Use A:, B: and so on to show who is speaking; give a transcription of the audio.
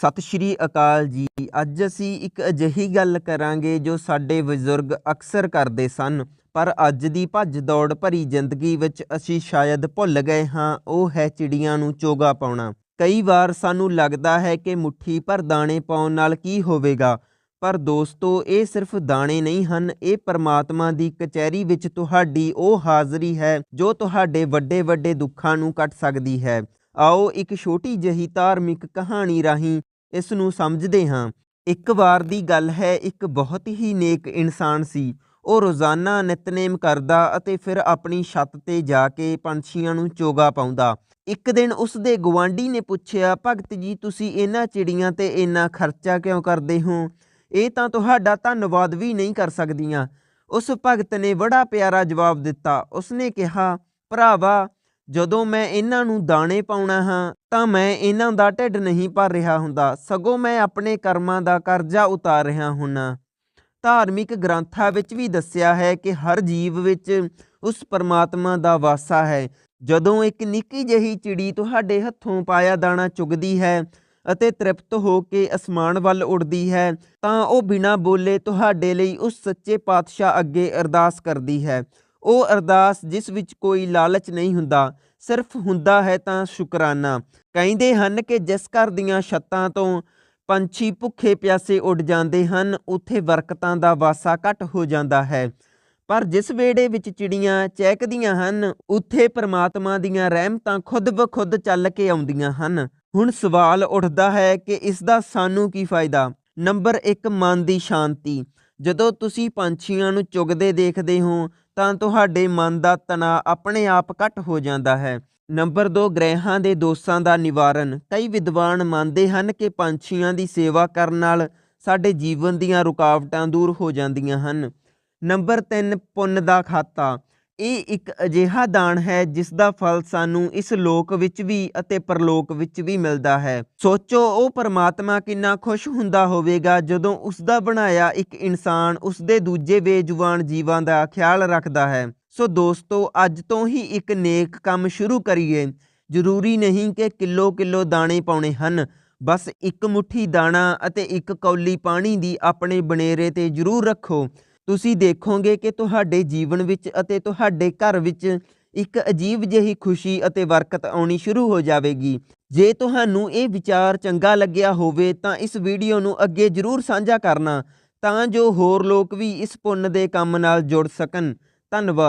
A: ਸਤਿ ਸ਼੍ਰੀ ਅਕਾਲ ਜੀ। ਅੱਜ ਅਸੀਂ ਇੱਕ ਅਜਿਹੀ ਗੱਲ ਕਰਾਂਗੇ ਜੋ ਸਾਡੇ ਬਜ਼ੁਰਗ ਅਕਸਰ ਕਰਦੇ ਸਨ, ਪਰ ਅੱਜ ਦੀ ਭੱਜ ਦੌੜ ਭਰੀ ਜ਼ਿੰਦਗੀ ਵਿੱਚ ਅਸੀਂ ਸ਼ਾਇਦ ਭੁੱਲ ਗਏ ਹਾਂ, ਉਹ ਹੈ ਚਿੜੀਆਂ ਨੂੰ ਚੋਗਾ ਪਾਉਣਾ। ਕਈ ਵਾਰ ਸਾਨੂੰ ਲੱਗਦਾ ਹੈ ਕਿ ਮੁੱਠੀ ਭਰ ਦਾਣੇ ਪਾਉਣ ਨਾਲ ਕੀ ਹੋਵੇਗਾ, ਪਰ ਦੋਸਤੋ, ਇਹ ਸਿਰਫ ਦਾਣੇ ਨਹੀਂ ਹਨ, ਇਹ ਪਰਮਾਤਮਾ ਦੀ ਕਚਹਿਰੀ ਵਿੱਚ ਤੁਹਾਡੀ ਉਹ ਹਾਜ਼ਰੀ ਹੈ, ਜੋ ਤੁਹਾਡੇ ਵੱਡੇ ਵੱਡੇ ਦੁੱਖਾਂ ਨੂੰ ਕੱਟ ਸਕਦੀ ਹੈ। ਆਓ ਇੱਕ ਛੋਟੀ ਜਿਹੀ ਧਾਰਮਿਕ ਕਹਾਣੀ ਰਾਹੀਂ ਇਸ ਨੂੰ ਸਮਝਦੇ ਹਾਂ। ਇੱਕ ਵਾਰ ਦੀ ਗੱਲ ਹੈ, ਇੱਕ ਬਹੁਤ ਹੀ ਨੇਕ ਇਨਸਾਨ ਸੀ। ਉਹ ਰੋਜ਼ਾਨਾ ਨਿਤਨੇਮ ਕਰਦਾ ਅਤੇ ਫਿਰ ਆਪਣੀ ਛੱਤ ਤੇ ਜਾ ਕੇ ਪੰਛੀਆਂ ਨੂੰ ਚੋਗਾ ਪਾਉਂਦਾ। ਇੱਕ ਦਿਨ ਉਸ ਦੇ ਗਵਾਂਢੀ ਨੇ ਪੁੱਛਿਆ, ਭਗਤ ਜੀ, ਤੁਸੀਂ ਇਹਨਾਂ ਚਿੜੀਆਂ ਤੇ ਇੰਨਾ ਖਰਚਾ ਕਿਉਂ ਕਰਦੇ ਹੋ? ਇਹ ਤਾਂ ਤੁਹਾਡਾ ਧੰਨਵਾਦ ਵੀ ਨਹੀਂ ਕਰ ਸਕਦੀਆਂ। ਉਸ ਭਗਤ ਨੇ ਬੜਾ ਪਿਆਰਾ ਜਵਾਬ ਦਿੱਤਾ। ਉਸਨੇ ਕਿਹਾ, ਭਰਾਵਾ ਜਦੋਂ ਮੈਂ ਇਹਨਾਂ ਨੂੰ ਦਾਣੇ ਪਾਉਣਾ ਹਾਂ, ਤਾਂ ਮੈਂ ਇਹਨਾਂ ਦਾ ਢਿੱਡ ਨਹੀਂ ਭਰ ਰਿਹਾ ਹੁੰਦਾ। ਸਗੋਂ ਮੈਂ ਆਪਣੇ ਕਰਮਾਂ ਦਾ ਕਰਜ਼ਾ ਉਤਾਰ ਰਿਹਾ ਹੁੰਨਾ। ਧਾਰਮਿਕ ਗ੍ਰੰਥਾਂ ਵਿੱਚ ਵੀ ਦੱਸਿਆ ਹੈ ਕਿ ਹਰ ਜੀਵ ਵਿੱਚ ਉਸ ਪਰਮਾਤਮਾ ਦਾ ਵਾਸਾ ਹੈ। ਜਦੋਂ ਇੱਕ ਨਿੱਕੀ ਜਿਹੀ ਚਿੜੀ ਤੁਹਾਡੇ ਹੱਥੋਂ ਪਾਇਆ ਦਾਣਾ ਚੁਗਦੀ ਹੈ ਅਤੇ ਤ੍ਰਿਪਤ ਹੋ ਕੇ ਅਸਮਾਨ ਵੱਲ ਉੱਡਦੀ ਹੈ, ਤਾਂ ਉਹ ਬਿਨਾਂ ਬੋਲੇ ਤੁਹਾਡੇ ਲਈ ਉਸ ਸੱਚੇ ਪਾਤਸ਼ਾਹ ਅੱਗੇ ਅਰਦਾਸ ਕਰਦੀ ਹੈ। ਉਹ ਅਰਦਾਸ ਜਿਸ ਵਿੱਚ ਕੋਈ ਲਾਲਚ ਨਹੀਂ ਹੁੰਦਾ, ਸਿਰਫ ਹੁੰਦਾ ਹੈ ਤਾਂ ਸ਼ੁਕਰਾਨਾ। ਕਹਿੰਦੇ ਹਨ ਕਿ ਜਿਸ ਘਰ ਦੀਆਂ ਛੱਤਾਂ ਤੋਂ ਪੰਛੀ ਭੁੱਖੇ ਪਿਆਸੇ ਉੱਡ ਜਾਂਦੇ ਹਨ, ਉੱਥੇ ਬਰਕਤਾਂ ਦਾ ਵਾਸਾ ਘਟ ਹੋ ਜਾਂਦਾ ਹੈ। ਪਰ ਜਿਸ ਵੇੜੇ ਵਿੱਚ ਚਿੜੀਆਂ ਚਹਿਕਦੀਆਂ ਹਨ, ਉੱਥੇ ਪ੍ਰਮਾਤਮਾ ਦੀਆਂ ਰਹਿਮਤਾਂ ਖੁਦ ਬਖੁਦ ਚੱਲ ਕੇ ਆਉਂਦੀਆਂ ਹਨ। ਹੁਣ ਸਵਾਲ ਉੱਠਦਾ ਹੈ ਕਿ ਇਸ ਦਾ ਸਾਨੂੰ ਕੀ ਫਾਇਦਾ? ਨੰਬਰ 1 ਮਨ ਦੀ ਸ਼ਾਂਤੀ। ਜਦੋਂ ਤੁਸੀਂ ਪੰਛੀਆਂ ਨੂੰ ਚੁਗਦੇ ਦੇਖਦੇ ਹੋ ਤਾਂ ਤੁਹਾਡੇ ਮਨ ਦਾ ਤਣਾਅ ਆਪਣੇ ਆਪ ਘਟ ਹੋ ਜਾਂਦਾ ਹੈ। ਨੰਬਰ 2 ਗ੍ਰਹਿਾਂ ਦੇ ਦੋਸ਼ਾਂ ਦਾ ਨਿਵਾਰਨ। ਕਈ ਵਿਦਵਾਨ ਮੰਨਦੇ ਹਨ ਕਿ ਪੰਛੀਆਂ ਦੀ ਸੇਵਾ ਕਰਨ ਨਾਲ ਸਾਡੇ ਜੀਵਨ ਦੀਆਂ ਰੁਕਾਵਟਾਂ ਦੂਰ ਹੋ ਜਾਂਦੀਆਂ ਹਨ। ਨੰਬਰ 3 ਪੁੰਨ ਦਾ ਖਾਤਾ। ਇਹ ਇੱਕ ਅਜਿਹਾ ਦਾਨ ਹੈ ਜਿਸ ਦਾ ਫਲ ਸਾਨੂੰ ਇਸ ਲੋਕ ਵਿੱਚ ਵੀ ਅਤੇ ਪਰਲੋਕ ਵਿੱਚ ਵੀ ਮਿਲਦਾ ਹੈ। ਸੋਚੋ, ਉਹ ਪਰਮਾਤਮਾ ਕਿੰਨਾ ਖੁਸ਼ ਹੁੰਦਾ ਹੋਵੇਗਾ ਜਦੋਂ ਉਸ ਦਾ ਬਣਾਇਆ ਇੱਕ ਇਨਸਾਨ ਉਸ ਦੇ ਦੂਜੇ ਬੇਜੁਬਾਨ ਜੀਵਾਂ ਦਾ ਖਿਆਲ ਰੱਖਦਾ ਹੈ। ਸੋ ਦੋਸਤੋ, ਅੱਜ ਤੋਂ ਹੀ ਇੱਕ ਨੇਕ ਕੰਮ ਸ਼ੁਰੂ ਕਰੀਏ। ਜ਼ਰੂਰੀ ਨਹੀਂ ਕਿ ਕਿਲੋ ਕਿਲੋ ਦਾਣੇ ਪਾਉਣੇ ਹਨ। ਬਸ ਇੱਕ ਮੁਠੀ ਦਾਣਾ ਅਤੇ ਇੱਕ ਕੌਲੀ ਪਾਣੀ ਦੀ ਆਪਣੇ ਬਨੇਰੇ ਤੇ ਜ਼ਰੂਰ ਰੱਖੋ। ਤੁਸੀਂ ਦੇਖੋਗੇ ਕਿ ਤੁਹਾਡੇ ਜੀਵਨ ਵਿੱਚ ਅਤੇ ਤੁਹਾਡੇ ਘਰ ਵਿੱਚ ਇੱਕ ਅਜੀਬ ਜਿਹੀ ਖੁਸ਼ੀ ਅਤੇ ਬਰਕਤ ਆਉਣੀ ਸ਼ੁਰੂ ਹੋ ਜਾਵੇਗੀ। ਜੇ ਤੁਹਾਨੂੰ ਇਹ ਵਿਚਾਰ ਚੰਗਾ ਲੱਗਿਆ ਹੋਵੇ ਤਾਂ ਇਸ ਵੀਡੀਓ ਨੂੰ ਅੱਗੇ ਜ਼ਰੂਰ ਸਾਂਝਾ ਕਰਨਾ ਤਾਂ ਜੋ ਹੋਰ ਲੋਕ ਵੀ ਇਸ ਪੁੰਨ ਦੇ ਕੰਮ ਨਾਲ ਜੁੜ ਸਕਣ। ਧੰਨਵਾਦ।